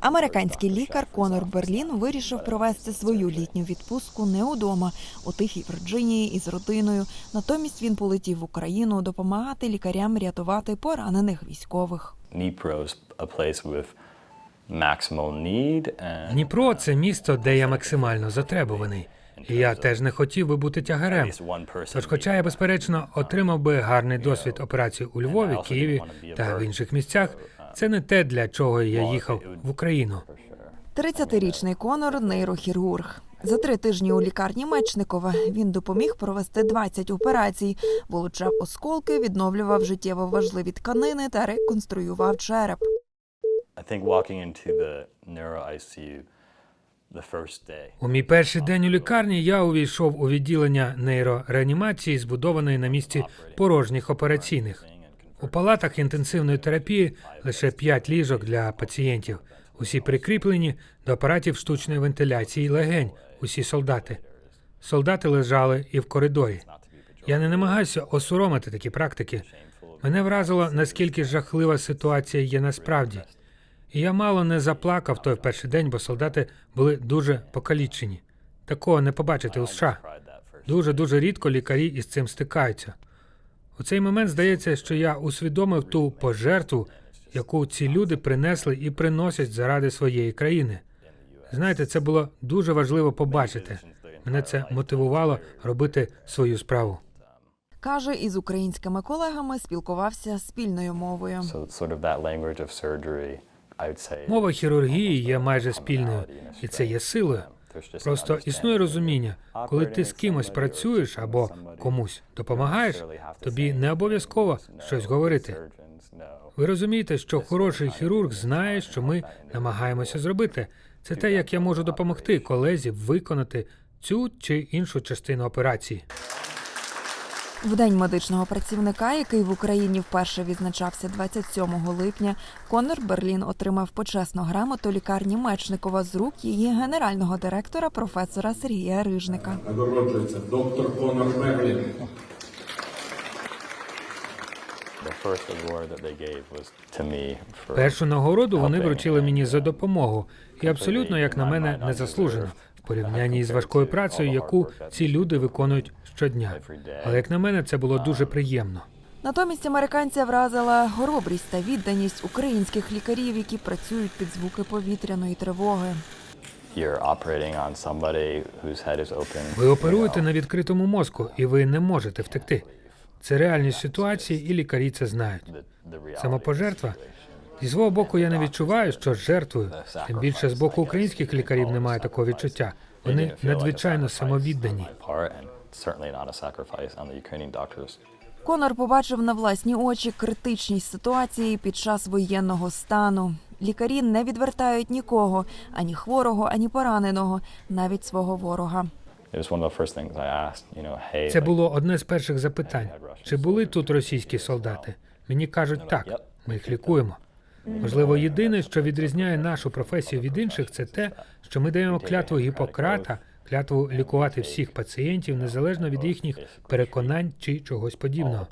Американський лікар Конор Берлін вирішив провести свою літню відпустку не удома у тихій Вірджинії із родиною. Натомість він полетів в Україну допомагати лікарям рятувати поранених військових. Дніпро це місто, де я максимально затребуваний. І я теж не хотів би бути тягарем. Тож, хоча я безперечно отримав би гарний досвід операцій у Львові, Києві та в інших місцях, це не те, для чого я їхав в Україну. 30-річний Конор нейрохірург. За три тижні у лікарні Мечникова він допоміг провести 20 операцій, вилучав осколки, відновлював життєво важливі тканини та реконструював череп. У мій перший день у лікарні я увійшов у відділення нейрореанімації, збудованої на місці порожніх операційних. У палатах інтенсивної терапії лише 5 ліжок для пацієнтів. Усі прикріплені до апаратів штучної вентиляції легень. Усі солдати. Солдати лежали і в коридорі. Я не намагаюся осоромити такі практики. Мене вразило, наскільки жахлива ситуація є насправді. І я мало не заплакав той перший день, бо солдати були дуже покалічені. Такого не побачити у США. Дуже дуже рідко лікарі із цим стикаються. У цей момент здається, що я усвідомив ту пожертву, яку ці люди принесли і приносять заради своєї країни. Знаєте, це було дуже важливо побачити. Мене це мотивувало робити свою справу. Каже, із українськими колегами спілкувався спільною мовою. Мова хірургії є майже спільною, і це є силою. Просто існує розуміння, коли ти з кимось працюєш або комусь допомагаєш, тобі не обов'язково щось говорити. Ви розумієте, що хороший хірург знає, що ми намагаємося зробити. Це те, як я можу допомогти колезі виконати цю чи іншу частину операції. В день медичного працівника, який в Україні вперше відзначався 27 липня, Конор Берлін отримав почесну грамоту лікарні Мечникова з рук її генерального директора професора Сергія Рижника. Нагороджується доктор Конор for Першу нагороду вони вручили мені за допомогу, і абсолютно, як на мене, незаслужено порівнянні з важкою працею, яку ці люди виконують щодня. Але як на мене, це було дуже приємно. Натомість американця вразила хоробрість та відданість українських лікарів, які працюють під звуки повітряної тривоги. Ви оперуєте на відкритому мозку, і ви не можете втекти. Це реальність ситуації, і лікарі це знають. Самопожертва. Зі свого боку, я не відчуваю, що жертвую. Тим більше з боку українських лікарів немає такого відчуття. Вони надзвичайно самовіддані. Конор побачив на власні очі критичність ситуації під час воєнного стану. Лікарі не відвертають нікого, ані хворого, ані пораненого, навіть свого ворога. Це було одне з перших запитань. Чи були тут російські солдати? Мені кажуть так. Ми їх лікуємо. Можливо, єдине, що відрізняє нашу професію від інших, це те, що ми даємо клятву Гіппократа, клятву лікувати всіх пацієнтів незалежно від їхніх переконань чи чогось подібного.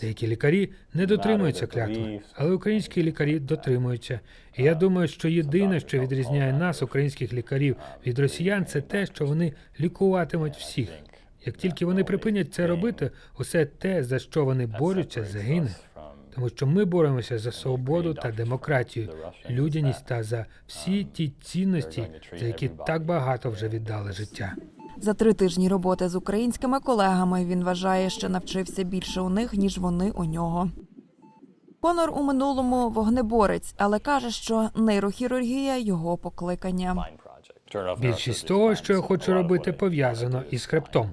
Деякі лікарі не дотримуються клятви, але українські лікарі дотримуються. І я думаю, що єдине, що відрізняє нас, українських лікарів, від росіян, це те, що вони лікуватимуть всіх. Як тільки вони припинять це робити, усе те, за що вони борються, загине. Тому що ми боремося за свободу та демократію, людяність та за всі ті цінності, за які так багато вже віддали життя. За три тижні роботи з українськими колегами він вважає, що навчився більше у них, ніж вони у нього. Конор у минулому вогнеборець, але каже, що нейрохірургія його покликання. Більшість того, що я хочу робити, пов'язано із хребтом.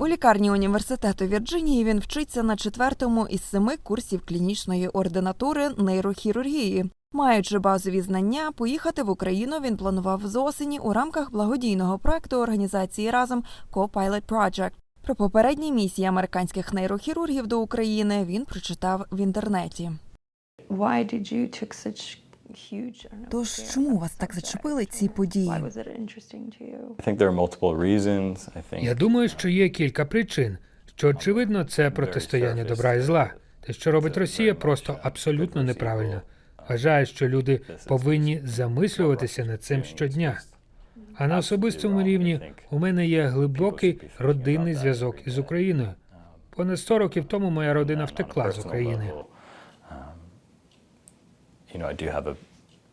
У лікарні університету Вірджинії він вчиться на четвертому із семи курсів клінічної ординатури нейрохірургії. Маючи базові знання, поїхати в Україну він планував з осені у рамках благодійного проекту організації разом Co-Pilot Project. Про попередні місії американських нейрохірургів до України він прочитав в інтернеті. Why did you took such Тож чому вас так зачепили ці події? Why was it interesting to you? I think there are multiple reasons. I think Я думаю, що є кілька причин. Що очевидно, це протистояння добра і зла. Те, що робить Росія, просто абсолютно неправильно. Вважаю, що люди повинні замислюватися над цим щодня. А на особистому рівні у мене є глибокий родинний зв'язок із Україною. Понад 100 років тому моя родина втекла з України. You know, I do have a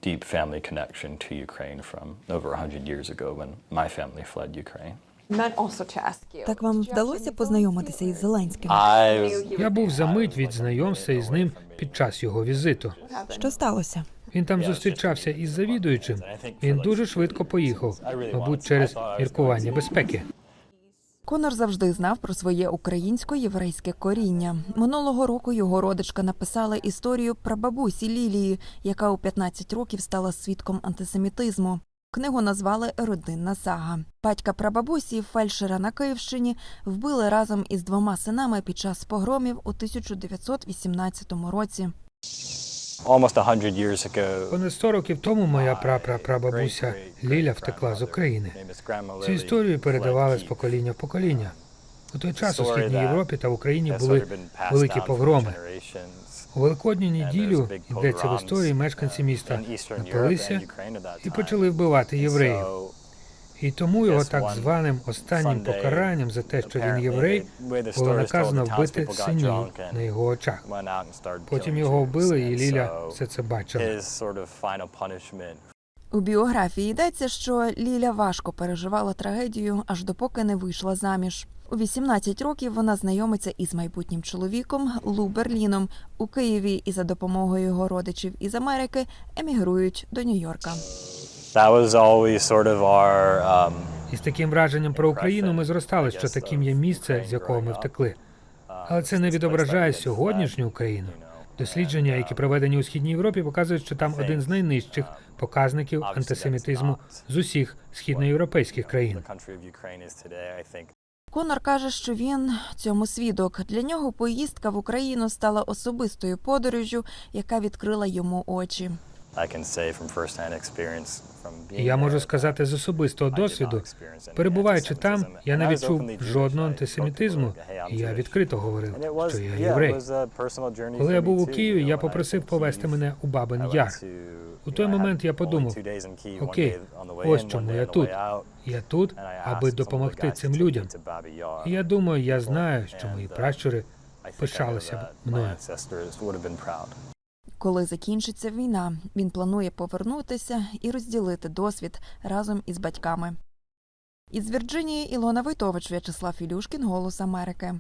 deep family connection to Ukraine from over 100 years ago when my family fled Ukraine. meant also to ask you. Так вам вдалося познайомитися із Зеленським? I Я був за мить від знайомства із ним під час його візиту. Що сталося? Він там зустрічався із завідуючим. Він дуже швидко поїхав, мабуть, через міркування безпеки. Конор завжди знав про своє українсько-єврейське коріння. Минулого року його родичка написала історію про бабусі Лілії, яка у 15 років стала свідком антисемітизму. Книгу назвали Родинна сага. Батька прабабусі, фельдшера на Київщині, вбили разом із двома синами під час погромів у 1918 році. Almost 100 years ago. Понад 100 років тому моя прапрапрабабуся Ліля втекла з України. Цю історію передавали з покоління в покоління. У той час у східній Європі та Україні були великі погроми. У Великодню неділю йдеться в історії мешканці міста напилися і почали вбивати євреїв. І тому його так званим останнім покаранням за те, що він єврей, було наказано вбити синів на його очах. Потім його вбили, і Ліля все це бачила. У біографії йдеться, що Ліля важко переживала трагедію, аж допоки не вийшла заміж. У 18 років вона знайомиться із майбутнім чоловіком Лу Берліном у Києві і за допомогою його родичів із Америки емігрують до Нью-Йорка. That was always sort of our um, І з таким враженням про Україну ми зростали, що таким є місце, з якого ми втекли. Але це не відображає сьогоднішню Україну. Дослідження, які проведені у східній Європі, показують, що там один з найнижчих показників антисемітизму з усіх східноєвропейських країн. Конор каже, що він цьому свідок. Для нього поїздка в Україну стала особистою подорожжю, яка відкрила йому очі. Я можу сказати з особистого досвіду, перебуваючи там, я не відчув жодного антисемітизму, і я відкрито говорив, що я єврей. Коли я був у Києві, я попросив повести мене у Бабин Яр. У той момент я подумав, окей, ось чому я тут. Я тут, аби допомогти цим людям. І я думаю, я знаю, що мої uh, пращури пишалися б мною. Коли закінчиться війна, він планує повернутися і розділити досвід разом із батьками. Із Вірджинії Ілона Войтович, В'ячеслав Ілюшкін, Голос Америки.